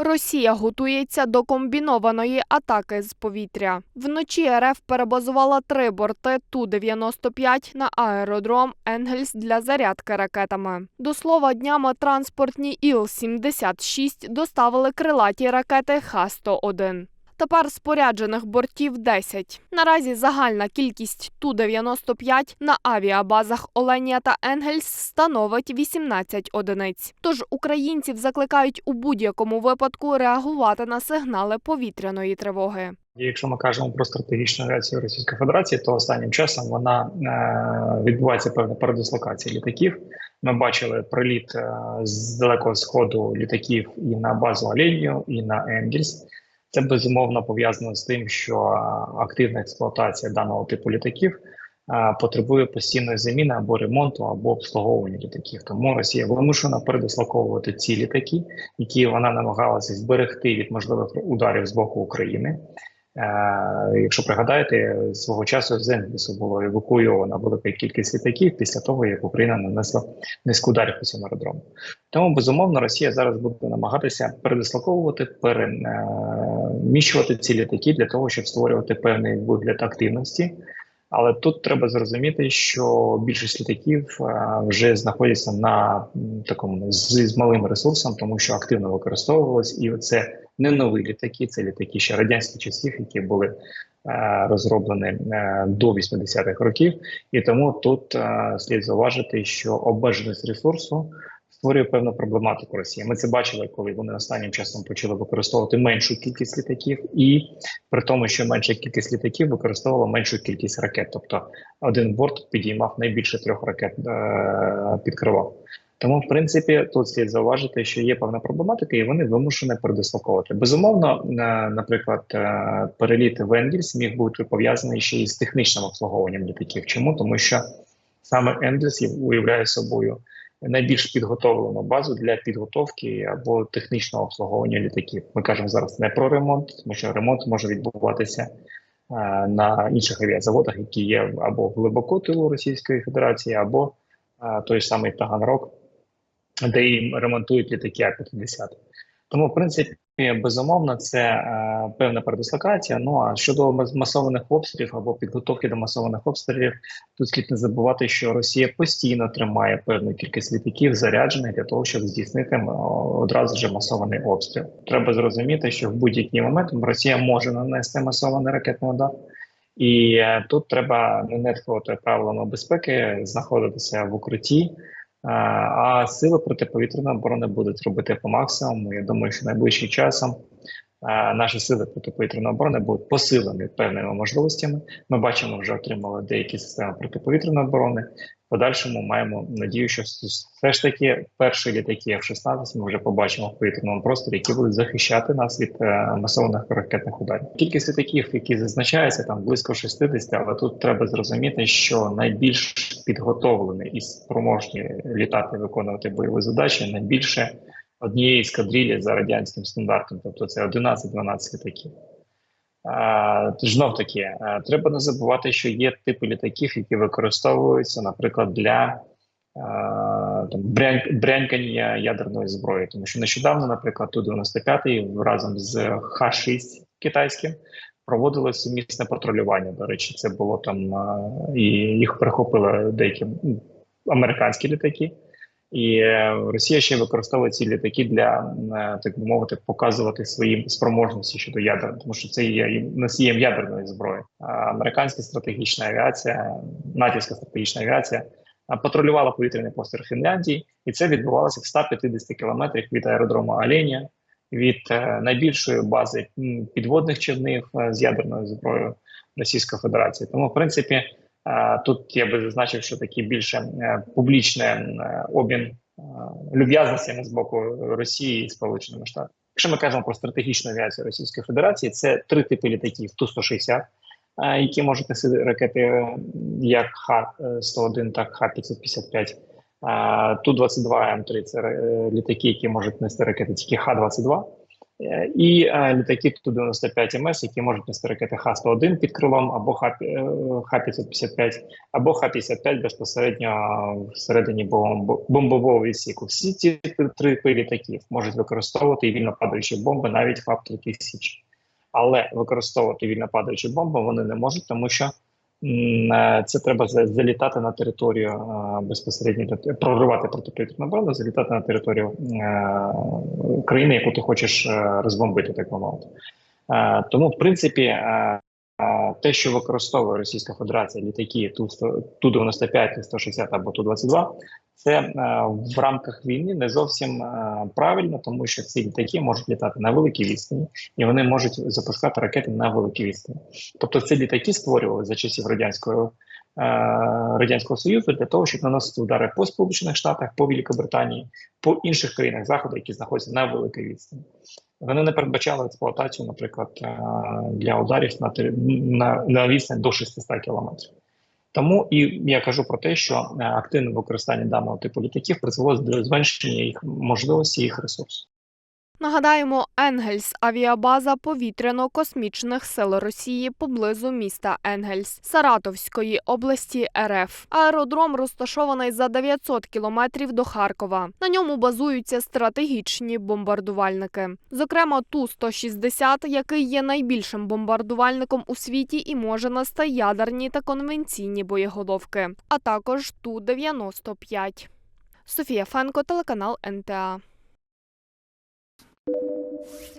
Росія готується до комбінованої атаки з повітря. Вночі РФ перебазувала три борти Ту-95 на аеродром Енгельс для зарядки ракетами. До слова, днями транспортні Іл-76 доставили крилаті ракети Х-101. Тепер споряджених бортів 10. Наразі загальна кількість Ту-95 на авіабазах Оленія та Енгельс становить 18 одиниць. Тож українців закликають у будь-якому випадку реагувати на сигнали повітряної тривоги. Якщо ми кажемо про стратегічну авіацію Російської Федерації, то останнім часом вона е, відбувається певна передислокація літаків. Ми бачили приліт е, з далекого сходу літаків і на базу Оленію, і на Енгельс. Це безумовно пов'язано з тим, що активна експлуатація даного типу літаків потребує постійної заміни або ремонту, або обслуговування літаків. Тому Росія вимушена передислоковувати ці літаки, які вона намагалася зберегти від можливих ударів з боку України. Е, Якщо пригадаєте, свого часу з Енгельсу було евакуйована велика кількість літаків після того, як Україна нанесла низку ударів по цьому аеродрому. Тому безумовно Росія зараз буде намагатися передислоковувати, переміщувати ці літаки для того, щоб створювати певний вигляд активності. Але тут треба зрозуміти, що більшість літаків е, вже знаходяться на такому з, з малим ресурсом, тому що активно використовувалось, і це не нові літаки, це літаки ще радянських часів, які були е, розроблені е, до 80-х років. І тому тут слід зауважити, що обмеженість ресурсу створює певну проблематику Росії. Ми це бачили, коли вони останнім часом почали використовувати меншу кількість літаків, і при тому, що менша кількість літаків використовувала меншу кількість ракет. Тобто один борт підіймав найбільше трьох ракет е, підкривав. Тому, в принципі, тут слід зауважити, що є певна проблематика, і вони вимушені передислоковувати. Безумовно, наприклад, е, переліт в Енгельс міг бути пов'язаний ще із технічним обслуговуванням літаків. Чому? Тому що саме Енгельс уявляє собою найбільш підготовлену базу для підготовки або технічного обслуговування літаків. Ми кажемо зараз не про ремонт, тому що ремонт може відбуватися е, на інших авіазаводах, які є або глибоко тилу Російської Федерації, або е, той самий Таганрог, де їм ремонтують літаки А-50. Тому, в принципі, безумовно, це е, певна передислокація. Ну а щодо мас- масованих обстрілів або підготовки до масованих обстрілів, тут слід не забувати, що Росія постійно тримає певну кількість літаків заряджених для того, щоб здійснити одразу ж масований обстріл. Треба зрозуміти, що в будь-який момент Росія може нанести масований ракетний удар. І е, тут треба не нехтувати правилами безпеки, знаходитися в укритті. А сили протиповітряної оборони будуть робити по максимуму. Я думаю, що найближчим часом наші сили протиповітряної оборони будуть посилені певними можливостями. Ми бачимо, вже отримали деякі системи протиповітряної оборони. В подальшому маємо надію, що все ж таки перші літаки F-16 ми вже побачимо в повітряному просторі, які будуть захищати нас від е, масованих ракетних ударів. Кількість літаків, які зазначаються, там близько 60, але тут треба зрозуміти, що найбільш підготовлені і спроможні літати, виконувати бойові задачі, найбільше однієї ескадрилі за радянським стандартом, тобто це 11-12 літаків. Знов таки, треба не забувати, що є типи літаків, які використовуються, наприклад, для там брянь- брянькання ядерної зброї, тому що нещодавно, наприклад, Ту-95 разом з Х-6 китайським проводили сумісне патрулювання. До речі, це було там і їх прихопили деякі американські літаки. І е, Росія ще використовує ці літаки для е, так би мовити показувати свої спроможності щодо ядер, тому що це є носієм ядерної зброї. Американська стратегічна авіація, натівська стратегічна авіація патрулювала повітряний простір Фінляндії, і це відбувалося в 150 кілометрах від аеродрому Оленя, від е, найбільшої бази підводних човнів з ядерною зброєю Російської Федерації. Тому, в принципі, тут я би зазначив, що такий більше е, публічний е, обмін е, люб'язностями з боку Росії і Сполученими Штатами. Якщо ми кажемо про стратегічну авіацію Російської Федерації, це три типи літаків Ту-160, е, які можуть носити ракети як Х-101, так Х-555. Ту-22 М3 це літаки, які можуть нести ракети тільки Х-22. І е, літаки Ту-95 МС, які можуть нести ракети Х-101 під крилом, або Х- е, Х-555, або Х-55 безпосередньо всередині бомб- бомбового відсіку. Всі ці три літаків можуть використовувати вільно падаючі бомби навіть фабрики Січ. Але використовувати вільно падаючі бомби вони не можуть, тому що це треба за- залітати на територію е, безпосередньо проривати протиповітряну оборону, залітати на територію е, країни, яку ти хочеш е, розбомбити, так би мовити. Е, Тому, в принципі, е, е, те, що використовує Російська Федерація літаки Ту-100 Ту-95, 160 або Ту-22, це е, в рамках війни не зовсім е, правильно, тому що ці літаки можуть літати на великій відстані і вони можуть запускати ракети на великій відстані. Тобто ці літаки створювали за часів радянського. е, Радянського Союзу для того, щоб наносити удари по Сполучених Штатах, по Великобританії, по інших країнах заходу, які знаходяться на великій відстані. Вони не передбачали експлуатацію, наприклад, е, для ударів на, на, на відстань до 600 кілометрів. Тому і я кажу про те, що е, активне використання даного типу літаків призвело до зменшення їх можливості, їх ресурсу. Нагадаємо, Енгельс авіабаза повітряно-космічних сил Росії поблизу міста Енгельс Саратовської області РФ. Аеродром розташований за 900 кілометрів до Харкова. На ньому базуються стратегічні бомбардувальники. Зокрема, Ту-160, який є найбільшим бомбардувальником у світі і може нести ядерні та конвенційні боєголовки, а також Ту-95. Софія Фенко, телеканал НТА. Oh,